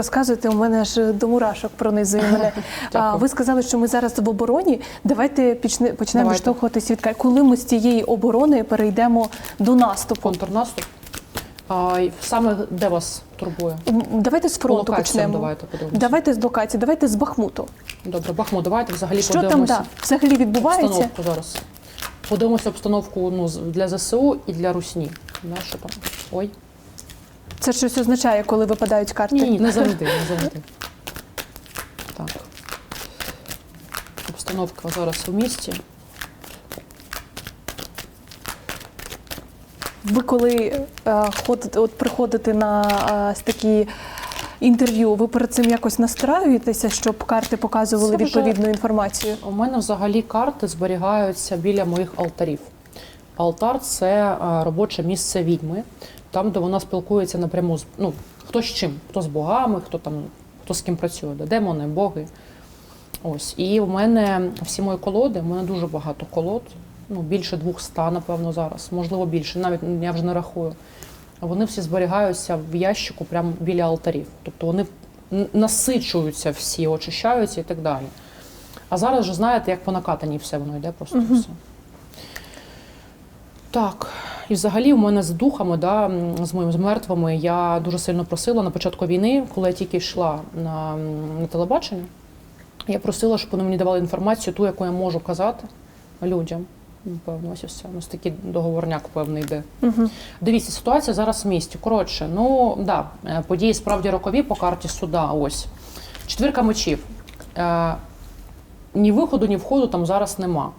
Розказуєте, у мене ж до мурашок пронизує мене. а, ви сказали, що ми зараз в обороні. Давайте почнемо Давайте. відштовхуватись від коли ми з цієї оборони перейдемо до наступу. Контрнаступ. А, саме де вас турбує? Давайте з фронту почнемо. давайте подивимося. Давайте з локації, давайте з Бахмуту. Добре, Бахмут, давайте взагалі Що там подивимося да, взагалі відбувається? обстановку зараз. Подивимося обстановку ну, для ЗСУ і для Русні. Да, що там? Ой. Це щось означає, коли випадають карти? Ні, ні, не завжди, не завжди. Так. Обстановка зараз в місті. Ви коли е, ходите, от приходите на е, такі інтерв'ю, ви перед цим якось настраюєтеся, щоб карти показували Це вже- відповідну інформацію? У мене взагалі карти зберігаються біля моїх алтарів. Алтар це е, робоче місце відьми, там, де вона спілкується напряму з ну, хто з чим, хто з богами, хто там, хто з ким працює, де демони, боги. Ось. І в мене всі мої колоди, в мене дуже багато колод, ну, більше 200, напевно, зараз, можливо, більше, навіть я вже не рахую. Вони всі зберігаються в ящику прямо біля алтарів. Тобто вони насичуються всі, очищаються і так далі. А зараз вже знаєте, як по накатанні все воно йде просто Мгм. все. Так. І взагалі у мене з духами, да, з моїми з мертвими, я дуже сильно просила на початку війни, коли я тільки йшла на, на телебачення, я просила, щоб вони мені давали інформацію, ту, яку я можу казати людям. Напевно, ось і все. У нас такий договорняк певний йде. Угу. Дивіться, ситуація зараз в місті. Коротше, ну да, е, події справді рокові по карті суда. Ось четвірка мечів. Е, ні виходу, ні входу там зараз нема.